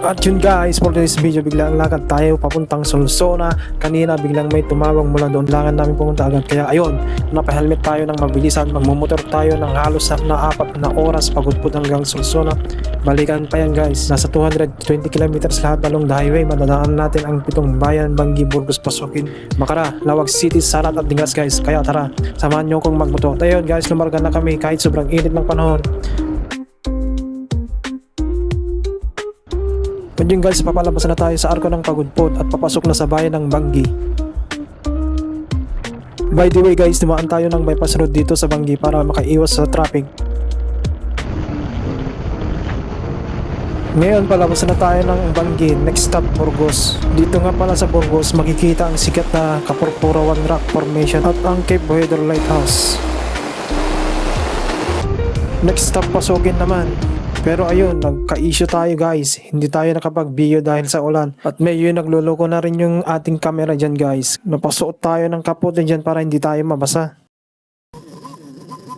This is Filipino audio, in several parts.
At yun guys, for today's video, biglang lakad tayo papuntang Solsona. Kanina biglang may tumawag mula doon. Langan namin pumunta agad. Kaya ayun, napahelmet tayo ng mabilisan. Magmumotor tayo ng halos na, apat na oras pagudpod hanggang Solsona. Balikan pa yan guys. Nasa 220 kilometers lahat along the highway. Madadaan natin ang pitong bayan, Banggi, Burgos, Pasukin, Makara, Lawag City, Sarat at Dingas guys. Kaya tara, samahan nyo kong magmotor. Ayun guys, lumarga na kami kahit sobrang init ng panahon. Yun guys, papalabas na tayo sa arko ng Pagudpod at papasok na sa bayan ng Banggi. By the way guys, dumaan tayo ng bypass road dito sa Banggi para makaiwas sa traffic. Ngayon palabas na tayo ng Banggi, next stop Burgos. Dito nga pala sa Burgos makikita ang sikat na Kapurpurawan Rock Formation at ang Cape Boyder Lighthouse. Next stop Pasugin naman. Pero ayun, nagka-issue tayo guys. Hindi tayo nakapag-video dahil sa ulan. At medyo nagluloko na rin yung ating camera dyan guys. Napasuot tayo ng kapote dyan para hindi tayo mabasa.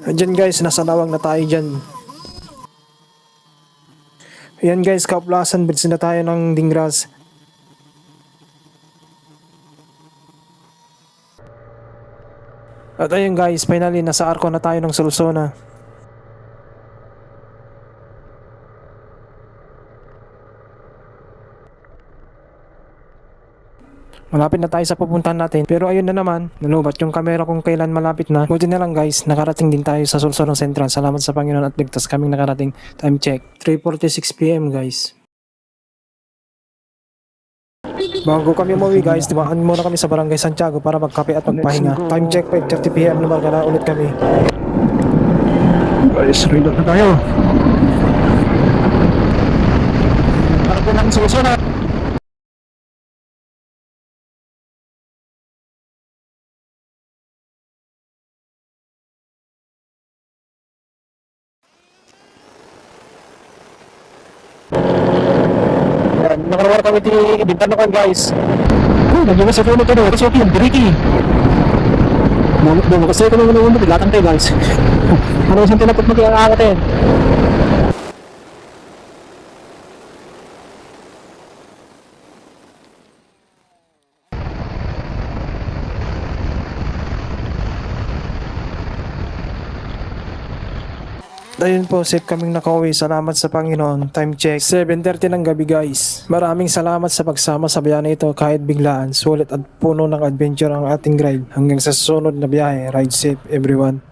Dyan guys, nasa lawang na tayo dyan. Ayan guys, Kauplasan Bridge na tayo ng Dingras. At ayun guys, finally nasa arko na tayo ng Solsona. Malapit na tayo sa pupuntahan natin. Pero ayun na naman, nanubat yung camera kung kailan malapit na. Buti na lang guys, nakarating din tayo sa Sulsulang Central. Salamat sa Panginoon at ligtas kaming nakarating. Time check, 3.46pm guys. Bago kami umuwi guys, dumaan muna kami sa Barangay Santiago para magkape at magpahinga. Time check 5.30pm na na ulit kami. Guys, reload na tayo. Para po namin susunod. Nakarawar kami di Bintano kan guys. Oh, nagyan sa phone ito, ito okay, Briki. Mo kasi ko nung bilatang tayo guys. Ano siyang tinapot mo Ayun po, safe kaming nakauwi. Salamat sa Panginoon. Time check, 7.30 ng gabi guys. Maraming salamat sa pagsama sa biyahe na ito kahit biglaan. Sulit at puno ng adventure ang ating ride. Hanggang sa susunod na biyahe, ride safe everyone.